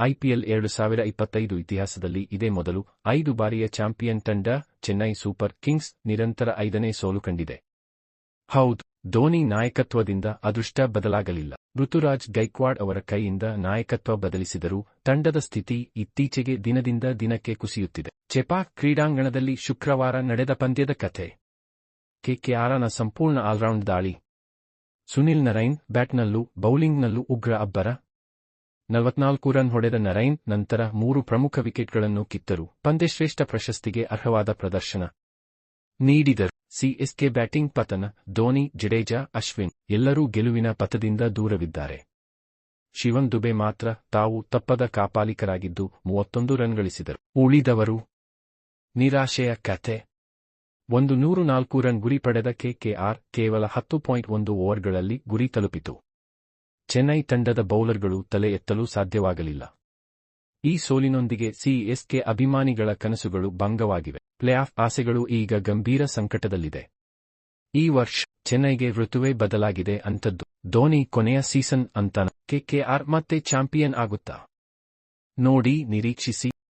IPL ಎರಡು ಸಾವಿರ ಇಪ್ಪತ್ತೈದು ಇತಿಹಾಸದಲ್ಲಿ ಇದೇ ಮೊದಲು ಐದು ಬಾರಿಯ ಚಾಂಪಿಯನ್ ತಂಡ ಚೆನ್ನೈ ಸೂಪರ್ ಕಿಂಗ್ಸ್ ನಿರಂತರ ಐದನೇ ಸೋಲು ಕಂಡಿದೆ. ಹೌದು, ಧೋನಿ ನಾಯಕತ್ವದಿಂದ ಅದೃಷ್ಟ ಬದಲಾಗಲಿಲ್ಲ. ಋತುರಾಜ್ ಗೈಕ್ವಾಡ್ ಅವರ ಕೈಯಿಂದ ನಾಯಕತ್ವ ಬದಲಿಸಿದರೂ ತಂಡದ ಸ್ಥಿತಿ ಇತ್ತೀಚೆಗೆ ದಿನದಿಂದ ದಿನಕ್ಕೆ ಕುಸಿಯುತ್ತಿದೆ. ಚೆಪಾಕ್ ಕ್ರೀಡಾಂಗಣದಲ್ಲಿ ಶುಕ್ರವಾರ ನಡೆದ ಪಂದ್ಯದ ಕಥೆ. ಕೆಕೆಆರ್ನ ಸಂಪೂರ್ಣ ಆಲ್ರೌಂಡ್ ದಾಳಿ. ಸುನಿಲ್ ನರೈನ್ ಬ್ಯಾಟ್ನಲ್ಲೂ ಬೌಲಿಂಗ್ನಲ್ಲೂ ಉಗ್ರ ಅಬ್ಬರ. ನಲವತ್ನಾಲ್ಕು ರನ್ ಹೊಡೆದ ನರೈನ್ ನಂತರ ಮೂರು ಪ್ರಮುಖ ವಿಕೆಟ್ಗಳನ್ನು ಕಿತ್ತರು. ಪಂದ್ಯಶ್ರೇಷ್ಠ ಪ್ರಶಸ್ತಿಗೆ ಅರ್ಹವಾದ ಪ್ರದರ್ಶನ ನೀಡಿದರು. ಸಿಎಸ್ಕೆ ಬ್ಯಾಟಿಂಗ್ ಪತನ, ಧೋನಿ, ಜಡೇಜಾ, ಅಶ್ವಿನ್ ಎಲ್ಲರೂ ಗೆಲುವಿನ ಪಥದಿಂದ ದೂರವಿದ್ದಾರೆ. ಶಿವನ್ ದುಬೆ ಮಾತ್ರ ತಾವು ತಪ್ಪದ ಕಾಪಾಲಿಕರಾಗಿದ್ದು ಮೂವತ್ತೊಂದು ರನ್ ಗಳಿಸಿದರು. ಉಳಿದವರು ನಿರಾಶೆಯ ಕಥೆ. ಒಂದು ನೂರು ನಾಲ್ಕು ರನ್ ಗುರಿ ಪಡೆದ ಕೆಕೆಆರ್ ಕೇವಲ ಹತ್ತು ಪಾಯಿಂಟ್ ಒಂದು ಓವರ್ಗಳಲ್ಲಿ ಗುರಿ ತಲುಪಿತು. ಚೆನ್ನೈ ತಂಡದ ಬೌಲರ್ಗಳು ತಲೆ ಎತ್ತಲು ಸಾಧ್ಯವಾಗಲಿಲ್ಲ. ಈ ಸೋಲಿನೊಂದಿಗೆ ಸಿಎಸ್ಕೆ ಅಭಿಮಾನಿಗಳ ಕನಸುಗಳು ಭಂಗವಾಗಿವೆ. ಪ್ಲೇಆಫ್ ಆಸೆಗಳು ಈಗ ಗಂಭೀರ ಸಂಕಟದಲ್ಲಿದೆ. ಈ ವರ್ಷ ಚೆನ್ನೈಗೆ ಋತುವೇ ಬದಲಾಗಿದೆ ಅಂತದ್ದು ಧೋನಿ ಕೊನೆಯ ಸೀಸನ್ ಅಂತ ಕೆಕೆಆರ್ ಮತ್ತೆ ಚಾಂಪಿಯನ್ ಆಗುತ್ತಾ? ನೋಡಿ ನಿರೀಕ್ಷಿಸಿ.